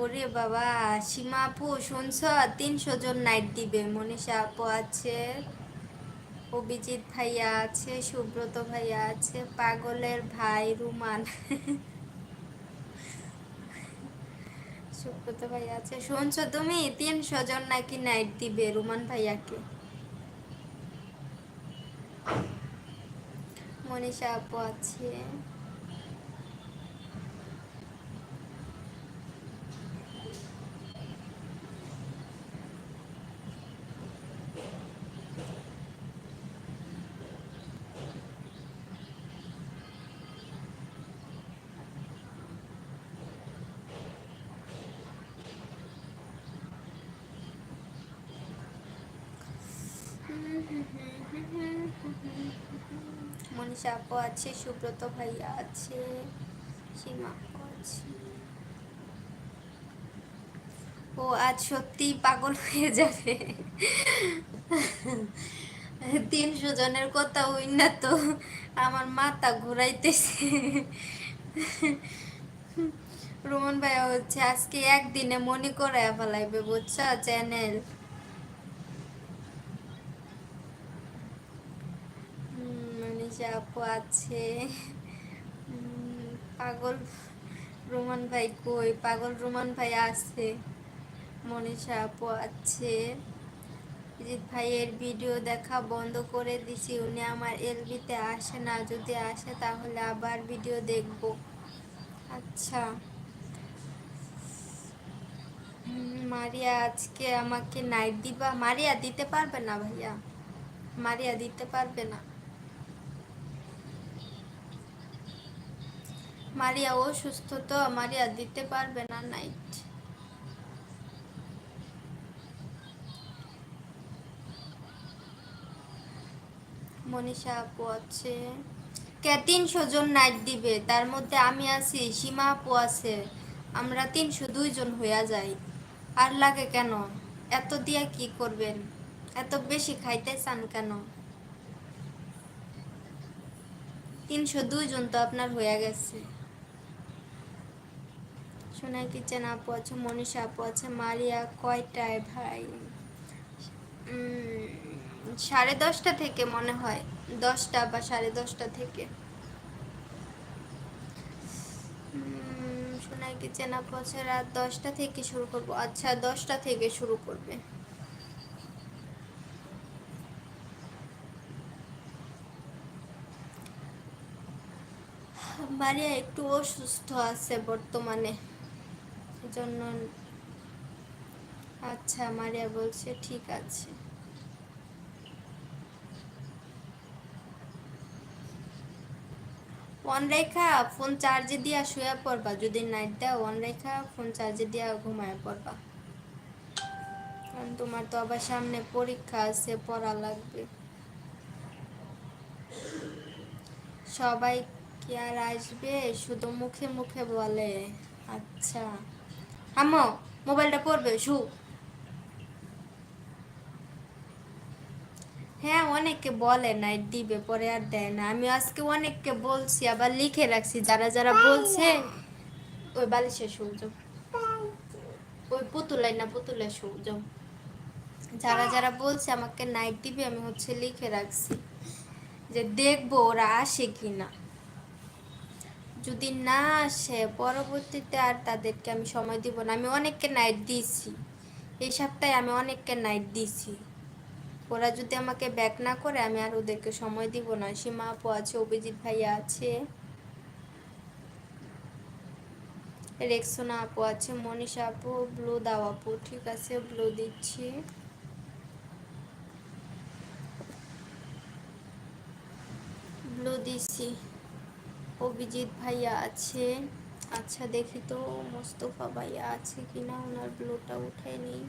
ওরে বাবা, সীমা আপু, শুনছ? তিনশো জন নাইট দিবে। মনীষা আপু আছে, অভিজিৎ ভাইয়া আছে, সুব্রত ভাইয়া আছে, পাগলের ভাই রুমান। সুব্রত ভাইয়া আছে। শুনছো তুমি? তিনশো জন নাকি নাইট দিবে রুমান ভাইয়াকে? মনীষা আপু আছে। মনীষা আপু আছে, সুব্রত ভাইয়া আছে, সীমা আছে। ও, আজ সত্যি পাগল হয়ে যাবে। তিনশো জনের কথা হই না তো, আমার মাথা ঘুরাইতেছে। রোমন ভাইয়া হচ্ছে, আজকে একদিনে মনে করে ফেলাইবে, বুঝছ, চ্যানেল? আপু আছে। পাগল রোমান ভাই কই? পাগল রোমান ভাই আছে। মনীষা আপু আছে। জিৎ ভাইয়ের ভিডিও দেখা বন্ধ করে দিছি। উনি আমার এলবিতে আসে না। যদি আসে তাহলে আবার ভিডিও দেখব। আচ্ছা। মারিয়া আজকে আমাকে নাইট দিবা? মারিয়া দিতে পারবে না ভাইয়া? মারিয়া দিতে পারবে না। মারিয়া ও সুস্থ তো, মারিয়া দিতে পারবে না নাইট মনীষা আপু আছে। কে তিনশো জন নাইট দিবে? তার মধ্যে আমি আছি, সীমা আপু আছে। আমরা তিনশো দুইজন হইয়া যাই। আর লাগে কেন? এত দিয়া কি করবেন? এত বেশি খাইতে চান কেন? তিনশো দুইজন তো আপনার হয়ে গেছে। সোনাই কিচেন আপু আছে, মনীষা আপু আছে, মারিয়া কয়টায় ভাই? সাড়ে দশটা থেকে মনে হয়, দশটা বা সাড়ে দশটা থেকে। সোনাই কিচেন আপু আছে, রাত দশটা থেকে শুরু করব। আচ্ছা দশটা থেকে শুরু করবে। মারিয়া একটু অসুস্থ আছে বর্তমানে। জন্য আচ্ছা মারিয়া বলছে, ঠিক আছে। ফোন রেখা ফোন চার্জে দিয়া শুয়ে পড়বা। যদি নাইট দেও অন রেখা ফোন চার্জে দিয়া ঘুমায় পড়বা। কারণ তোমার তো আবার সামনে পরীক্ষা আছে, পড়া লাগবে। সবাই কি আর আসবে? শুধু মুখে মুখে বলে। আচ্ছা। আমো মোবাইলটা পড়বে, শু। হ্যাঁ অনেককে বলে নাই দিবে, পরে আর দেয় না। আমি আজকে অনেককে বলছি, আবার লিখে রাখছি, যারা যারা বলছে, ওই বালিশে সূর্য ওই পুতুলাই না পুতুলে সূর্য যারা যারা বলছে, আমাকে নাইট দিবে, আমি হচ্ছে লিখে রাখছি। যে দেখব ওরা আসে কি না যদি না আসে, পরবর্তীতে আর তাদেরকে আমি সময় দিব না। আমি অনেককে নাইট দিয়েছি। এই সপ্তাহে আমি অনেককে নাইট দিয়েছি। ওরা যদি আমাকে ব্যাক না করে, আমি আর ওদেরকে সময় দিব না। সীমা আপু আছে, অভিজিৎ ভাইয়া আছে, রেক্সোনা আপু আছে, মনীষা আপু, ব্লু দাও আপু, ঠিক আছে, ব্লু দিচ্ছি। ব্লু দিচ্ছি। অভিজিৎ ভাইয়া আছে। আচ্ছা দেখি তো মোস্তফা ভাইয়া আছে কিনা ওনার ব্লুটা উঠে নিই